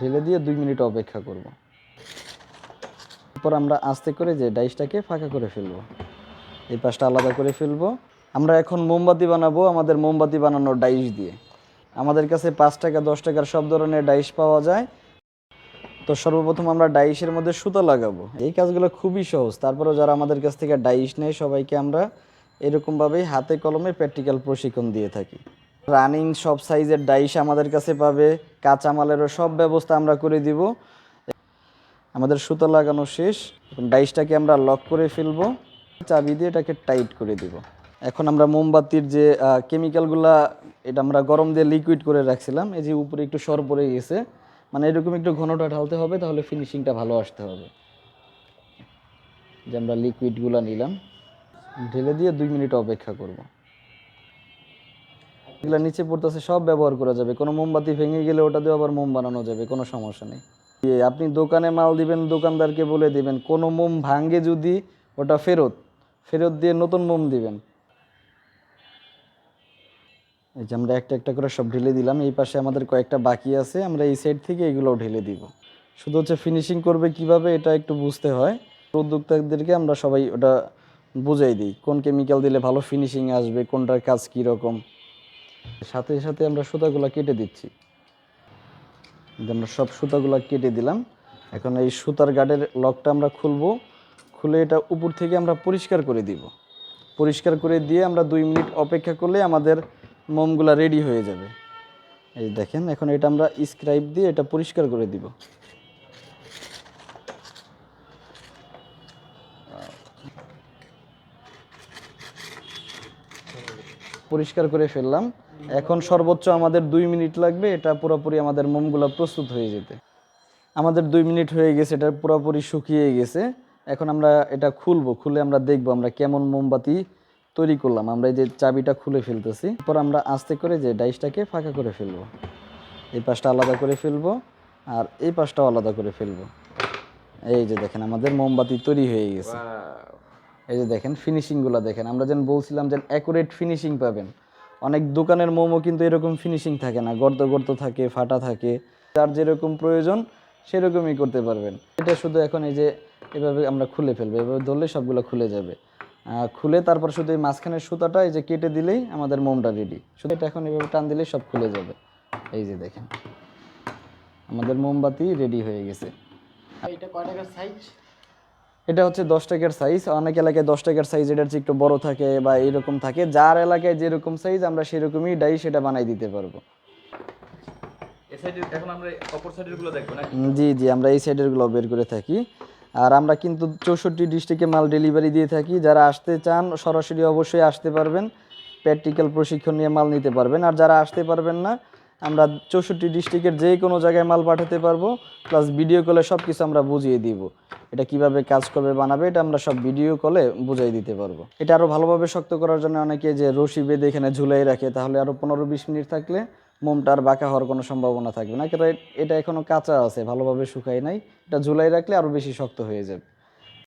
ঢেলে দিয়ে দুই মিনিট অপেক্ষা করব। এরপর আমরা আস্তে করে যে ডাইসটাকে ফাঁকা করে ফেলব। এই পাশটা আলাদা করে ফেলব। আমরা এখন মোমবাতি বানাবো আমাদের মোমবাতি বানানোর ডাইস দিয়ে। আমাদের কাছে পাঁচ টাকা, দশ টাকার সব ধরনের ডাইস পাওয়া যায়। তো সর্বপ্রথম আমরা ডাইসের মধ্যে সুতা লাগাবো। এই কাজগুলো খুবই সহজ। তারপরেও যারা আমাদের কাছ থেকে ডাইস নেয়, সবাইকে আমরা এরকমভাবেই হাতে কলমে প্র্যাকটিক্যাল প্রশিক্ষণ দিয়ে থাকি। রানিং সব সাইজের ডাইস আমাদের কাছে পাবে, কাঁচামালেরও সব ব্যবস্থা আমরা করে দিব। আমাদের সুতো লাগানো শেষ, এখন ডাইসটাকে আমরা লক করে ফেলব, চাবি দিয়ে এটাকে টাইট করে দিব। এখন আমরা মোমবাতির যে কেমিক্যালগুলা, এটা আমরা গরম দিয়ে লিকুইড করে রাখছিলাম, এই যে উপরে একটু সর পড়ে গেছে। মানে এরকম একটু ঘনটা ঢালতে হবে, তাহলে ফিনিশিংটা ভালো আসতে হবে। যে আমরা লিকুইডগুলো নিলাম, ঢেলে দিয়ে দুই মিনিট অপেক্ষা করব। এগুলো নিচে পড়তেছে, সব ব্যবহার করা যাবে। কোনো মোমবাতি ভেঙে গেলে ওটা দিয়ে আবার মোম বানানো যাবে, কোনো সমস্যা নেই। আপনি দোকানে মাল দিবেন, দোকানদারকে বলে দিবেন, কোনো মোম ভাঙ্গে যদি ওটা ফেরত ফেরত দিয়ে নতুন মোম দিবেন। এই যে আমরা একটা একটা করে সব ঢেলে দিলাম, এই পাশে আমাদের কয়েকটা বাকি আছে, আমরা এই সাইড থেকে এগুলোও ঢেলে দিব। শুধু হচ্ছে ফিনিশিং করবে কীভাবে, এটা একটু বুঝতে হয়। উদ্যোক্তাদেরকে আমরা সবাই ওটা বুঝাই দিই, কোন কেমিক্যাল দিলে ভালো ফিনিশিং আসবে, কোনটার কাজ কী রকম সাথে সাথে আমরা সুতাগুলো কেটে দিচ্ছি। আমরা সব সুতাগুলো কেটে দিলাম। এখন এই সুতার গার্ডের লকটা আমরা খুলবো। খুলে এটা উপর থেকে আমরা পরিষ্কার করে দিব। পরিষ্কার করে দিয়ে আমরা দুই মিনিট অপেক্ষা করলে আমাদের মোমগুলা রেডি হয়ে যাবে। এই দেখেন, এখন এটা আমরা স্ক্রাইব দিয়ে এটা পরিষ্কার করে দিব। পরিষ্কার করে ফেললাম। এখন সর্বোচ্চ আমাদের দুই মিনিট লাগবে, এটা পুরোপুরি আমাদের মোমগুলো প্রস্তুত হয়ে যেতে। আমাদের দুই মিনিট হয়ে গেছে, এটা পুরোপুরি শুকিয়ে গেছে। এখন আমরা এটা খুলবো, খুলে আমরা দেখব আমরা কেমন মোমবাতি তৈরি করলাম। আমরা এই যে চাবিটা খুলে ফেলতেছি, এরপর আমরা আস্তে করে যে ডাইসটাকে ফাঁকা করে ফেলব। এই পাশটা আলাদা করে ফেলব, আর এই পাশটাও আলাদা করে ফেলব। এই যে দেখেন, আমাদের মোমবাতি তৈরি হয়ে গেছে। এই যে দেখেন ফিনিশিংগুলো দেখেন। আমরা যেন বলছিলাম যে অ্যাকুরেট ফিনিশিং পাবেন। অনেক দোকানের মোমো কিন্তু এরকম ফিনিশিং থাকে না। গর্ত গর্ত থাকে, ফাটা থাকে। যার যেরকম প্রয়োজন, সেরকমই করতে পারবেন। এটা শুধু এখন এই যে এভাবে আমরা খুলে ফেলব। এভাবে ধরলে সবগুলো খুলে যাবে। খুলে তারপর শুধু এই মাঝখানের সুতাটা এই যে কেটে দিলেই আমাদের মোমটা রেডি শুধু এটা এখন এভাবে টান দিলেই সব খুলে যাবে। এই যে দেখেন। আমাদের মোমবাতি রেডি হয়ে গেছে। এটা সাইজ এটা হচ্ছে দশ টাকার সাইজ অনেক এলাকায় দশ টাকার সাইজ এটার চেয়ে একটু বড় থাকে বা এরকম থাকে। যার এলাকায় যেরকম সাইজ আমরা সেরকমই ডাই সেটা বানাই দিতে পারব। জি জি আমরা এই সাইডেরগুলো বের করে থাকি। আর আমরা কিন্তু চৌষট্টি ডিস্ট্রিক্টে মাল ডেলিভারি দিয়ে থাকি। যারা আসতে চান সরাসরি অবশ্যই আসতে পারবেন। প্র্যাকটিক্যাল প্রশিক্ষণ নিয়ে মাল নিতে পারবেন। আর যারা আসতে পারবেন না আমরা চৌষট্টি ডিস্ট্রিক্টের যে কোনো জায়গায় মাল পাঠাতে পারব। প্লাস ভিডিও কলে সব কিছু আমরা বুঝিয়ে দিব। এটা কীভাবে কাজ করবে, বানাবে, এটা আমরা সব ভিডিও কলে বুঝাই দিতে পারব। এটা আরও ভালোভাবে শক্ত করার জন্য অনেকে যে রশি বেঁধে এখানে ঝুলাই রাখে, তাহলে আরও পনেরো বিশ মিনিট থাকলে মোমটা আর বাঁকা হওয়ার কোনো সম্ভাবনা থাকবে না। কেন এটা এখনও কাঁচা আছে, ভালোভাবে শুকায় নাই। এটা ঝুলাই রাখলে আরও বেশি শক্ত হয়ে যাবে।